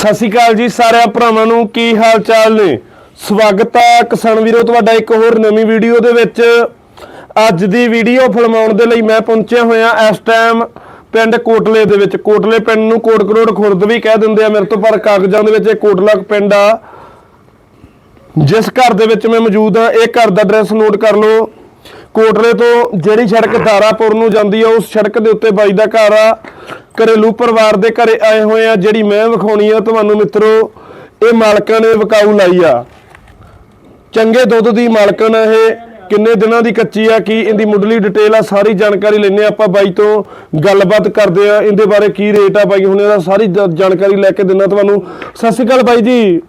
ਸਤਿ ਸ਼੍ਰੀ ਅਕਾਲ ਜੀ ਸਾਰਿਆਂ ਭਰਾਵਾਂ ਨੂੰ, ਕੀ ਹਾਲ ਚਾਲ ਨੇ? ਸਵਾਗਤ ਹੈ ਕਿਸਾਨ ਵੀਰੋ, ਤੁਹਾਡਾ ਇੱਕ ਹੋਰ ਨਵੀਂ ਵੀਡੀਓ ਦੇ ਵਿੱਚ। ਅੱਜ ਦੀ ਵੀਡੀਓ ਫਿਲਮਾਉਣ ਦੇ ਲਈ ਮੈਂ ਪਹੁੰਚਿਆ ਹੋਇਆ ਇਸ ਟਾਈਮ ਪਿੰਡ ਕੋਟਲੇ ਦੇ ਵਿੱਚ। ਕੋਟਲੇ ਪਿੰਡ ਨੂੰ ਕੋਟ ਕਰੋੜ ਖੁਰਦ ਵੀ ਕਹਿ ਦਿੰਦੇ ਆ ਮੇਰੇ ਤੋਂ, ਪਰ ਕਾਗਜ਼ਾਂ ਦੇ ਵਿੱਚ ਇਹ ਕੋਟਲਾ ਪਿੰਡ ਆ। ਜਿਸ ਘਰ ਦੇ ਵਿੱਚ ਮੈਂ ਮੌਜੂਦ ਹਾਂ, ਇਹ ਘਰ ਦਾ ਐਡਰੈਸ ਨੋਟ ਕਰ ਲਓ। ਕੋਟਲੇ ਤੋਂ ਜਿਹੜੀ ਸੜਕ ਦਾਰਾਪੁਰ ਨੂੰ ਜਾਂਦੀ ਆ, ਉਸ ਸੜਕ ਦੇ ਉੱਤੇ ਬਾਈ ਦਾ ਘਰ ਆ। ਘਰੇਲੂ ਪਰਿਵਾਰ ਦੇ ਘਰੇ ਆਏ ਹੋਏ ਆ, ਜਿਹੜੀ ਮੈਂ ਵਿਖਾਉਣੀ ਆ, ਤੁਹਾਨੂੰ ਮਿੱਤਰੋ, ਇਹ ਮਾਲਕਾਂ ਨੇ ਵਿਕਾਊ ਲਾਈ ਆ। ਚੰਗੇ ਦੁੱਧ ਦੀ ਮਾਲਕਣ ਇਹ। ਕਿੰਨੇ ਦਿਨਾਂ ਦੀ ਕੱਚੀ ਆ, ਕੀ ਇਹਦੀ ਮੁੱਢਲੀ ਡਿਟੇਲ ਆ, ਸਾਰੀ ਜਾਣਕਾਰੀ ਲੈਣੇ ਆਪਾਂ ਬਾਈ ਤੋਂ। ਗੱਲਬਾਤ ਕਰਦੇ ਆ, ਇਹਦੇ ਬਾਰੇ ਕੀ ਰੇਟ ਆ ਬਾਈ ਹੁਣ ਇਹਦਾ ਸਾਰੀ ਜ- ਜਾਣਕਾਰੀ ਲੈ ਕੇ ਦਿੰਦਾ ਤੁਹਾਨੂੰ। ਸਤਿ ਸ਼੍ਰੀ ਅਕਾਲ ਬਾਈ ਜੀ।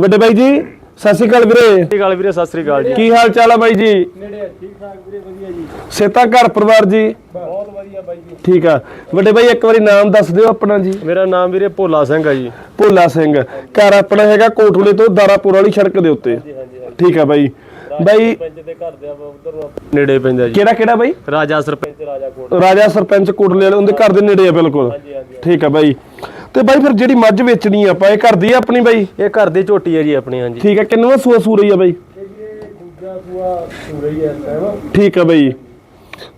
ਵੱਡੇ ਬਾਈ ਜੀ। ਸਤਿ ਸ਼੍ਰੀ ਅਕਾਲ ਵੀਰੇ। ਸਤਿ ਸ਼੍ਰੀ ਅਕਾਲ ਵੀਰੇ ਸਤਿ ਸ਼੍ਰੀ ਅਕਾਲ ਜੀ। ਕੀ ਹਾਲ ਚਾਲ ਆ ਬਾਈ ਜੀ? ਨੇੜੇ ਠੀਕ ਠਾਕ ਵੀਰੇ ਵਧੀਆ ਜੀ। ਸੇਤਾ ਘਰ ਪਰਿਵਾਰ ਜੀ? ਬਹੁਤ ਵਧੀਆ ਬਾਈ ਜੀ। ਠੀਕ ਆ। ਵੱਡੇ ਬਾਈ ਇੱਕ ਵਾਰੀ ਨਾਮ ਦੱਸ ਦਿਓ ਆਪਣਾ ਜੀ। ਮੇਰਾ ਨਾਮ ਵੀਰੇ ਭੋਲਾ ਸਿੰਘ ਆ ਜੀ। ਭੋਲਾ ਸਿੰਘ। ਘਰ ਆਪਣਾ ਹੈਗਾ ਕੋਟਲੇ ਤੋਂ ਦਾਰਾਪੁਰ ਵਾਲੀ ਸੜਕ ਦੇ ਉੱਤੇ। ਹਾਂਜੀ ਹਾਂਜੀ ਠੀਕ ਆ ਬਾਈ। ਬਾਈ ਸਰਪੰਚ ਦੇ ਘਰ ਦੇ ਉਧਰ ਨੇੜੇ ਪੈਂਦਾ ਜੀ। ਕਿਹੜਾ ਕਿਹੜਾ ਬਾਈ? ਰਾਜਾ ਸਰਪੰਚ ਰਾਜਾ ਕੋਟ ਰਾਜਾ ਸਰਪੰਚ ਕੋਟਲੇ ਵਾਲੇ ਉਹਦੇ ਘਰ ਦੇ ਨੇੜੇ ਆ ਬਿਲਕੁਲ। ਹਾਂਜੀ ਹਾਂਜੀ। ਠੀਕ ਆ ਬਾਈ। ਤੇ ਬਾਈ ਫਿਰ ਜਿਹੜੀ ਮੱਝ ਵੇਚਣੀ ਆ ਆਪਾਂ ਇਹ ਘਰ ਦੀ ਆ ਆਪਣੀ ਬਾਈ? ਇਹ ਘਰ ਦੀ ਝੋਟੀ ਹੈ ਜੀ ਆਪਣੀ ਹਾਂਜੀ। ਠੀਕ ਆ ਕਿੰਨਵਾਂ ਸੂਆ ਸੂ ਰਹੀ ਆ ਬਾਈ? ਦੂਜਾ ਸੂਆ ਸੂਰਈ ਹੈ ਟਾਈਮ ਠੀਕ ਆ ਬਾਈ।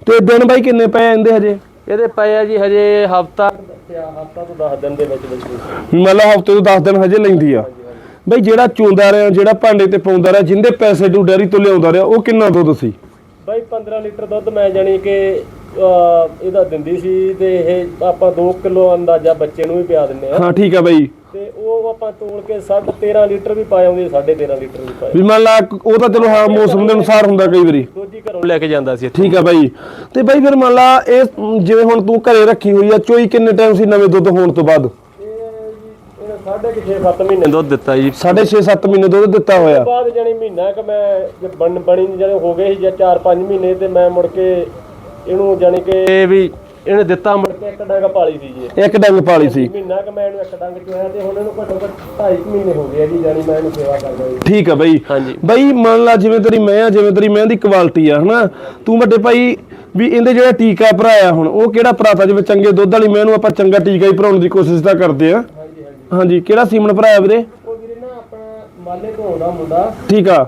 ਤੇ ਦਿਨ ਬਾਈ ਕਿੰਨੇ ਪਏ ਆਂਦੇ ਹਜੇ? ਇਹਦੇ ਪਏ ਆ ਜੀ ਹਜੇ ਹਫਤਾ। ਹਫਤਾ ਤੋਂ 10 ਦਿਨ ਦੇ ਵਿੱਚ ਵਿੱਚ ਮਤਲਬ ਹਫ਼ਤੇ ਤੋਂ 10 ਦਿਨ ਹਜੇ ਲੈਂਦੀ ਆ। ਬਾਈ ਜਿਹੜਾ ਚੋਂਦਾ ਰਿਹਾ ਜਿਹੜਾ ਭਾਂਡੇ ਤੇ ਪਾਉਂਦਾ ਰਿਹਾ ਜਿੰਦੇ ਪੈਸੇ ਡੂ ਡੈਰੀ ਤੋਂ ਲਿਆਉਂਦਾ ਰਿਹਾ ਉਹ ਕਿੰਨਾ ਦੁੱਧ ਸੀ? ਬਾਈ 15 ਲੀਟਰ ਦੁੱਧ ਮੈਂ ਜਾਣੀ ਕਿ ਇਹਦਾ ਦਿੰਦੀ ਸੀ ਤੇ ਇਹ ਆਪਾਂ 2 ਕਿਲੋ ਅੰਦਾਜ਼ਾ ਬੱਚੇ ਨੂੰ ਵੀ ਪਿਆ ਦਿੰਨੇ ਆ। ਹਾਂ ਠੀਕ ਆ ਬਾਈ। ਤੇ ਉਹ ਆਪਾਂ ਤੋਲ ਕੇ 13.5 ਲੀਟਰ ਵੀ ਪਾ ਆਉਂਦੇ 13.5 ਲੀਟਰ ਵੀ ਪਾਏ ਵੀ ਮੰਨ ਲਾ ਉਹ ਤਾਂ ਚਲੋ ਹਾਂ ਮੌਸਮ ਦੇ ਅਨੁਸਾਰ ਹੁੰਦਾ ਕਈ ਵਾਰੀ। ਦੋਜੀ ਘਰੋਂ ਲੈ ਕੇ ਜਾਂਦਾ ਸੀ। ਠੀਕ ਆ ਬਾਈ। ਤੇ ਬਾਈ ਫਿਰ ਮੰਨ ਲਾ ਇਹ ਜਿਵੇਂ ਹੁਣ ਤੂੰ ਘਰੇ ਰੱਖੀ ਹੋਈ ਆ ਚੋਈ ਕਿੰਨੇ ਟਾਈਮ ਸੀ ਨਵੇਂ ਦੁੱਧ ਹੋਣ ਤੋਂ ਬਾਅਦ? ਇਹ ਜੀ ਇਹਨੇ ਸਾਢੇ ਕੁ ਛੇ 7 ਮਹੀਨੇ ਦੁੱਧ ਦਿੱਤਾ ਜੀ। 6.5 ਮਹੀਨੇ ਦੁੱਧ ਦਿੱਤਾ ਹੋਇਆ। ਬਾਅਦ ਜਾਨੀ ਮਹੀਨਾ ਕਿ ਮੈਂ ਜੇ ਬਣ ਬਣੀ ਨੂੰ ਜਦੋਂ ਹੋ ਗਏ ਸੀ ਜਾਂ 4-5 ਮਹੀਨੇ ਤੇ ਮੈਂ ਮੁੜ ਕੇ ਇਹਨੂੰ ਜਾਨੀ ਕਿ ਇਹ ਵੀ ਇਹਨੇ ਦਿੱਤਾ ਮੁੜ ਕੇ ਇੱਕ ਡੰਗ ਪਾਲੀ ਸੀ ਜੀ। ਇੱਕ ਡੰਗ ਪਾਲੀ ਸੀ। ਮਹੀਨਾ ਕਿ ਮੈਂ ਇਹਨੂੰ ਇੱਕ ਡੰਗ ਚੋਇਆ ਤੇ ਹੁਣ ਇਹਨੂੰ ਘੱਟੋ ਘੱਟ 2.5 ਮਹੀਨੇ ਹੋ ਗਏ ਆ ਜੀ ਜਾਨੀ ਮੈਂ ਇਹਨੂੰ ਸੇਵਾ ਕਰਦਾ ਜੀ। ਠੀਕ ਆ ਬਾਈ। ਬਾਈ ਮੰਨ ਲਾ ਜਿਵੇਂ ਤੇਰੀ ਮੈਂ ਆ ਜਿਵੇਂ ਤੇਰੀ ਮੈਂ ਦੀ ਕੁਆਲਿਟੀ ਆ ਹਨਾ? ਤੂੰ ਵੱਡੇ ਭਾਈ ਵੀ ਇਹਦੇ ਜਿਹੜਾ ਟੀਕਾ ਭਰਾਇਆ ਹੁਣ ਉਹ ਕਿਹੜਾ ਭਰਾਤਾ? ਜਿਵੇਂ ਚੰਗੇ ਦੁੱਧ ਵਾਲੀ ਮੈਂ ਨੂੰ ਆਪਾਂ ਚੰਗਾ ਟੀਕਾ ਹੀ ਭਰਾਉਣ ਦੀ ਕੋਸ਼ਿਸ਼ ਤਾਂ ਕਰਦੇ ਆ। ਹਾਂਜੀ ਹਾਂਜੀ। ਹਾਂਜੀ ਕਿਹੜਾ ਸੀਮਨ ਭਰਾਇਆ ਵੀਰੇ? ਉਹ ਵੀਰੇ ਨਾ ਆਪਣਾ ਮਾਲੇ ਤੋਂ ਆਉਂਦਾ ਮੁੰਡਾ। ਠੀਕ ਆ।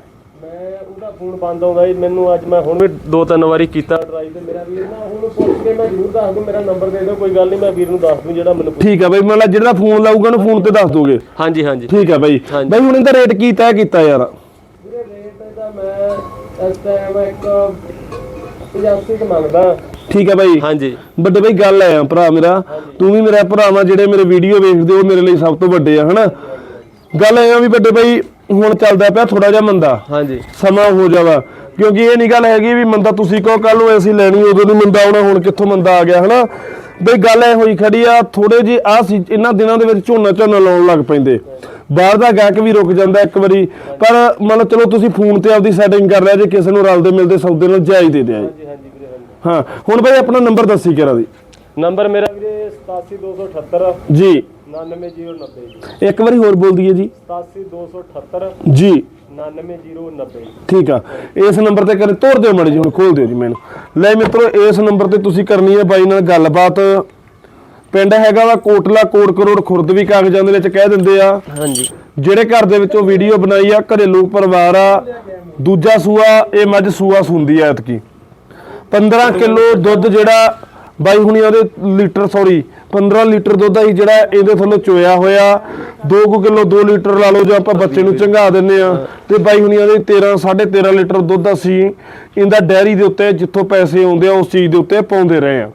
ਮੈਂ ਉਹਦਾ ਫੋਨ ਬੰਦ ਆਉਂਦਾ ਜੀ ਮੈਨੂੰ ਅੱਜ ਮੈਂ ਹੁਣ ਵੀ ਦੋ ਤਿੰਨ ਵਾਰੀ ਕੀਤਾ ਟਰਾਈ ਤੇ ਮੇਰਾ ਵੀਰ ਨਾ ਹੁਣ ਪੁੱਛ ਕੇ ਮੈਂ ਜ਼ਰੂਰ ਦੱਸ ਦੂੰ ਮੇਰਾ ਨੰਬਰ ਦੇ ਦਿਓ ਕੋਈ ਗੱਲ ਨਹੀਂ ਮੈਂ ਵੀਰ ਨੂੰ ਦੱਸ ਦੂੰ ਜਿਹੜਾ ਮੈਨੂੰ ਠੀਕ ਆ ਬਾਈ ਮੰਨ ਲਾ ਜਿਹੜਾ ਫੋਨ ਲਾਊਗਾ ਉਹਨੂੰ ਫੋਨ ਤੇ ਦੱਸ ਦੋਗੇ? ਹਾਂਜੀ ਹਾਂਜੀ। ਠੀਕ ਆ ਬਾਈ। ਹਾਂਜੀ। ਬਾਈ ਹੁਣ ਇਹਦਾ ਰੇਟ ਕੀ ਤੈਅ ਕੀਤਾ ਯਾਰ? ਵੀਰੇ ਰੇਟ ਇਹਦਾ ਮੈਂ ਇਸ ਟਾਈਮ ਇੱਕ 85 ਕ ਮੰਗਦਾ। ਠੀਕ ਆ ਬਾਈ। ਹਾਂਜੀ। ਵੱਡੇ ਬਾਈ ਗੱਲ ਆ ਭਰਾ ਮੇਰਾ ਤੂੰ ਵੀ ਮੇਰਾ ਭਰਾ ਵਾ ਜਿਹੜੇ ਮੇਰੇ ਵੀਡੀਓ ਵੇਖਦੇ ਹੋ ਮੇਰੇ ਲਈ ਸਭ ਤੋਂ ਵੱਡੇ ਆ ਹਨਾ? ਗੱਲ ਐ ਆ ਵੀ ਵੱਡੇ ਬਾਈ ਹੁਣ ਚੱਲਦਾ ਪਿਆ ਥੋੜਾ ਜਿਹਾ ਮੰਦਾ। ਹਾਂਜੀ। ਸਮਾਂ ਹੋ ਜਾਵਾ। ਕਿਉਂਕਿ ਇਹ ਨਹੀਂ ਗੱਲ ਹੈਗੀ ਵੀ ਮੰਦਾ ਤੁਸੀਂ ਕਹੋ ਕੱਲ ਨੂੰ ਅਸੀਂ ਲੈਣੀ ਉਦੋਂ ਨਹੀਂ ਮੰਦਾ ਆਉਣਾ ਹੁਣ ਕਿੱਥੋਂ ਮੰਦਾ ਆ ਗਿਆ ਹਨਾ? ਬਈ ਗੱਲ ਐ ਹੋਈ ਖੜੀ ਆ ਥੋੜੇ ਜੀ ਆ ਇਹਨਾਂ ਦਿਨਾਂ ਦੇ ਵਿੱਚ ਝੋਨਾ ਝੋਨਾ ਲਾਉਣ ਲੱਗ ਪੈਂਦੇ। ਬਾਹਰ ਦਾ ਗਾਹਕ ਵੀ ਰੁਕ ਜਾਂਦਾ ਇੱਕ ਵਾਰੀ। ਪਰ ਮੰਨ ਲਓ ਚਲੋ ਤੁਸੀਂ ਫੋਨ ਤੇ ਆਪਦੀ ਸੈਟਿੰਗ ਕਰ ਲਿਆ ਜੇ ਕਿਸੇ ਨੂੰ ਰਲਦੇ ਮਿਲਦੇ ਸੌਦੇ ਨਾਲ ਜਾਇਜ਼ ਦੇ ਦਿਆ ਜੀ। ਹਾਂਜੀ ਹਾਂਜੀ ਵੀਰੇ ਹਾਂਜੀ। ਹਾਂ ਹੁਣ ਬਈ ਆਪਣਾ ਨੰਬਰ ਦੱਸੀ ਕਿਹੜਾ ਦੀ? ਨੰਬਰ ਮੇਰਾ ਵੀਰੇ 87278 ਜੀ। 99090 ਜੀ ਇੱਕ ਵਾਰੀ ਹੋਰ ਬੋਲ ਦਈਏ ਜੀ। 87278 ਜੀ। 99090 ਠੀਕ ਆ। ਇਸ ਨੰਬਰ ਤੇ ਕਰੇ ਤੋੜ ਦਿਓ ਮੜੀ ਜੀ ਹੁਣ ਖੋਲ ਦਿਓ ਜੀ ਮੈਨੂੰ। ਲੈ ਮਿੱਤਰੋ ਇਸ ਨੰਬਰ ਤੇ ਤੁਸੀਂ ਕਰਨੀ ਹੈ ਬਾਈ ਨਾਲ ਗੱਲਬਾਤ। ਪਿੰਡ ਹੈਗਾ ਵਾ ਕੋਟਲਾ ਕੋਟ ਕਰੋੜ ਖੁਰਦ ਵੀ ਕਾਗਜ਼ਾਂ ਦੇ ਵਿੱਚ ਕਹਿ ਦਿੰਦੇ ਆ। ਹਾਂਜੀ। ਜਿਹੜੇ ਘਰ ਦੇ ਵਿੱਚੋਂ ਵੀਡੀਓ ਬਣਾਈ ਆ ਘਰੇਲੂ ਪਰਿਵਾਰ ਆ। ਦੂਜਾ ਸੂਆ ਇਹ ਮੱਝ ਸੂਆ ਸੁੰਦੀ ਆ ਐਤਕੀ। 15 ਕਿਲੋ ਦੁੱਧ ਜਿਹੜਾ ਬਾਈ ਹੁਣੀ ਉਹਦੇ ਲੀਟਰ ਸੌਰੀ 15 ਲੀਟਰ ਦੁੱਧ ਆਈ ਜਿਹੜਾ ਇਹਦੇ ਥੱਲੋਂ ਚੋਇਆ ਹੋਇਆ। 2 ਕਿਲੋ 2 ਲੀਟਰ ਲਾ ਲਓ ਜੇ ਆਪਾਂ ਬੱਚੇ ਨੂੰ ਚੰਗਾ ਦਿੰਨੇ ਆ। ਤੇ ਬਾਈ ਹੁਣੀ ਉਹਦੇ 13 13.5 ਲੀਟਰ ਦੁੱਧ ਅਸੀਂ ਇਹਦਾ ਡੈਰੀ ਦੇ ਉੱਤੇ ਜਿੱਥੋਂ ਪੈਸੇ ਆਉਂਦੇ ਆ ਉਸ ਚੀਜ਼ ਦੇ ਉੱਤੇ ਪਾਉਂਦੇ ਰਹੇ ਆ।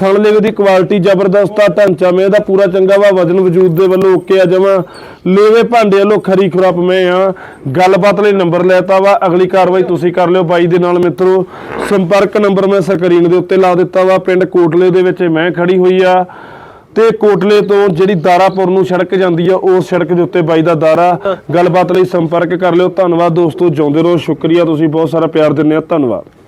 ਥਣ ਲੇਵੇ ਦੀ ਕੁਆਲਿਟੀ ਜ਼ਬਰਦਸਤ ਆ, ਢਾਂਚਾ ਮੈਂ ਇਹਦਾ ਪੂਰਾ ਚੰਗਾ ਵਾ, ਵਜਨ ਵਜੂਦ ਦੇ ਵੱਲੋਂ ਓਕੇ ਆ ਜਮਾ। ਲੇਵੇ ਭਾਂਡੇ ਵੱਲੋਂ ਖਰੀ ਖੁਰਾਪ ਮੈਂ ਆ। ਗੱਲਬਾਤ ਲਈ ਨੰਬਰ ਲੈਤਾ ਵਾ, ਅਗਲੀ ਕਾਰਵਾਈ ਤੁਸੀਂ ਕਰ ਲਿਓ ਬਾਈ ਦੇ ਨਾਲ ਮਿੱਤਰੋ। ਸੰਪਰਕ ਨੰਬਰ ਮੈਂ ਸਕਰੀਨ ਦੇ ਉੱਤੇ ਲਾ ਦਿੱਤਾ ਵਾ, ਪਿੰਡ ਕੋਟਲੇ ਦੇ ਵਿੱਚ ਮੈਂ ਖੜੀ ਹੋਈ ਆ। ਤੇ ਕੋਟਲੇ ਤੋਂ ਜਿਹੜੀ ਦਾਰਾਪੁਰ ਨੂੰ ਸੜਕ ਜਾਂਦੀ ਆ, ਉਸ ਸੜਕ ਦੇ ਉੱਤੇ ਬਾਈ ਦਾ ਦਾਰਾ। ਗੱਲਬਾਤ ਲਈ ਸੰਪਰਕ ਕਰ ਲਿਓ, ਧੰਨਵਾਦ ਦੋਸਤੋ, ਜਿਉਂਦੇ ਰਹੋ, ਸ਼ੁਕਰੀਆ, ਤੁਸੀਂ ਬਹੁਤ ਸਾਰਾ ਪਿਆਰ ਦਿੰਦੇ ਆ, ਧੰਨਵਾਦ।